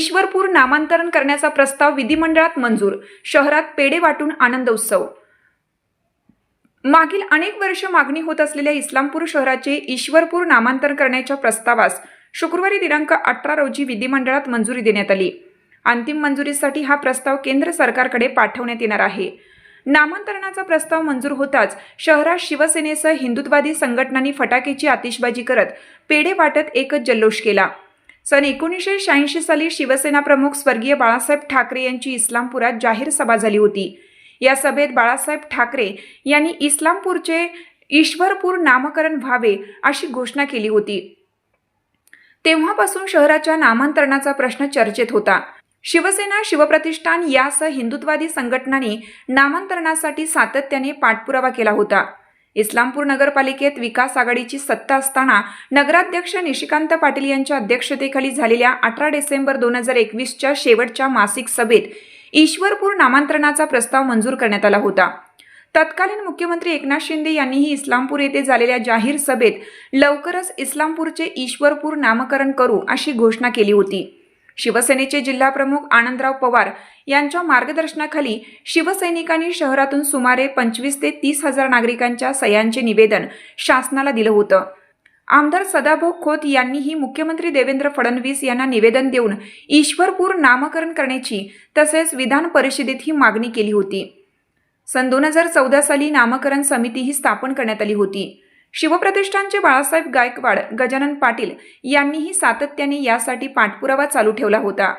ईश्वरपूर नामांतरण करण्याचा प्रस्ताव विधिमंडळात मंजूर. शहरात पेढे वाटून आनंद उत्सव. मागील अनेक वर्ष मागणी होत असलेल्या इस्लामपूर शहराचे ईश्वरपूर नामांतरण करण्याच्या प्रस्तावास शुक्रवारी दिनांक अठरा रोजी विधिमंडळात मंजुरी देण्यात आली. अंतिम मंजुरीसाठी हा प्रस्ताव केंद्र सरकारकडे पाठवण्यात येणार आहे. नामांतरणाचा प्रस्ताव मंजूर होताच शहरात शिवसेनेसह हिंदुत्ववादी संघटनांनी फटाक्याची आतिषबाजी करत पेढे वाटत एकच जल्लोष केला. सन एकोणीसशे शहाऐंशी साली शिवसेना प्रमुख स्वर्गीय बाळासाहेब ठाकरे यांची इस्लामपुरात जाहीर सभा झाली होती. या सभेत बाळासाहेब ठाकरे यांनी इस्लामपूरचे ईश्वरपूर नामकरण व्हावे अशी घोषणा केली होती. तेव्हापासून शहराच्या नामांतरणाचा प्रश्न चर्चेत होता. शिवसेना शिवप्रतिष्ठान यासह हिंदुत्ववादी संघटनांनी नामांतरणासाठी सातत्याने पाठपुरावा केला होता. इस्लामपूर नगरपालिकेत विकास आघाडीची सत्ता असताना नगराध्यक्ष निशिकांत पाटील यांच्या अध्यक्षतेखाली झालेल्या अठरा डिसेंबर दोन हजार एकवीसच्या शेवटच्या मासिक सभेत ईश्वरपूर नामांतरणाचा प्रस्ताव मंजूर करण्यात आला होता. तत्कालीन मुख्यमंत्री एकनाथ शिंदे यांनीही इस्लामपूर येथे झालेल्या जाहीर सभेत लवकरच इस्लामपूरचे ईश्वरपूर नामकरण करू अशी घोषणा केली होती. शिवसेनेचे जिल्हाप्रमुख आनंदराव पवार यांच्या मार्गदर्शनाखाली शिवसैनिकांनी शहरातून सुमारे पंचवीस ते तीस हजार नागरिकांच्या सह्यांचे निवेदन शासनाला दिलं होतं. आमदार सदाभाऊ खोत यांनीही मुख्यमंत्री देवेंद्र फडणवीस यांना निवेदन देऊन ईश्वरपूर नामकरण करण्याची तसेच विधान परिषदेत ही मागणी केली होती. सन दोन हजार चौदा साली नामकरण समिती ही स्थापन करण्यात आली होती. शिवप्रतिष्ठानचे बाळासाहेब गायकवाड गजानन पाटील यांनीही सातत्याने यासाठी पाठपुरावा चालू ठेवला होता.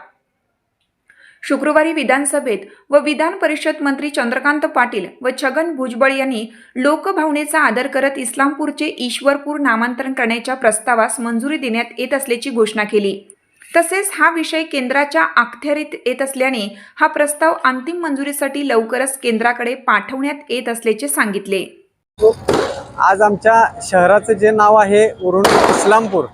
शुक्रवारी विधानसभेत व विधान परिषद मंत्री चंद्रकांत पाटील व छगन भुजबळ यांनी लोकभावनेचा आदर करत इस्लामपूरचे ईश्वरपूर नामांतरण करण्याच्या प्रस्तावास मंजुरी देण्यात येत असल्याची घोषणा केली. तसेच हा विषय केंद्राच्या अखत्यारीत येत असल्याने हा प्रस्ताव अंतिम मंजुरीसाठी लवकरच केंद्राकडे पाठवण्यात येत असल्याचे सांगितले. आज आमच्या शहराचं जे नाव आहे उरुण इस्लामपूर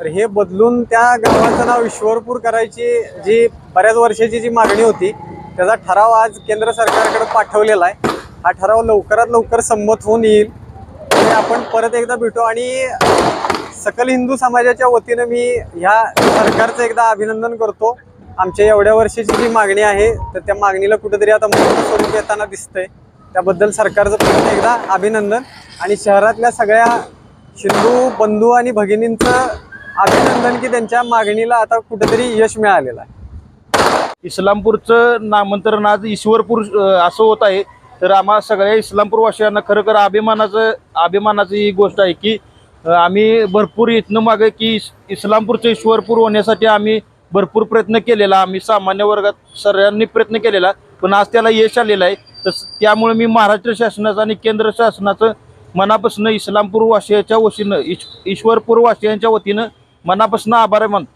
तर हे बदलून त्या गावाचं नाव ईश्वरपूर करायची जी बऱ्याच वर्षाची जी मागणी होती त्याचा ठराव आज केंद्र सरकारकडे पाठवलेला आहे. हा ठराव लवकरात लवकर संमत होऊन येईल. आणि आपण परत एकदा भेटू आणि सकल हिंदू समाजाच्या वतीनं मी ह्या सरकारचं एकदा अभिनंदन करतो. आमच्या एवढ्या वर्षाची जी मागणी आहे तर त्या मागणीला कुठेतरी आता मोठं स्वरूप येताना दिसतंय. त्याबद्दल सरकारचं परत एकदा अभिनंदन. आणि शहरातल्या सगळ्या हिंदू बंधू आणि भगिनींचं अभिनंदन की त्यांच्या मागणीला आता कुठेतरी यश मिळालेलं आहे. इस्लामपूरचं नामांतरण आज ईश्वरपूर असं होत आहे. तर आम्हा सगळ्या इस्लामपूरवासियांना खरं खरं अभिमानाचं अभिमानाची ही गोष्ट आहे की आम्ही भरपूर इथनं मागे की इस्लामपूरचं ईश्वरपूर होण्यासाठी आम्ही भरपूर प्रयत्न केलेला. आम्ही सामान्य वर्गात सर्वांनी प्रयत्न केलेला. पण आज त्याला यश आलेलं आहे. तस त्यामुळे मी महाराष्ट्र शासनाचं आणि केंद्र शासनाचं मनापासून इस्लामपूर वासियाच्या वतीनं ईश ईश्वरपूर वासियांच्या वतीनं मनापासून आभार मानतो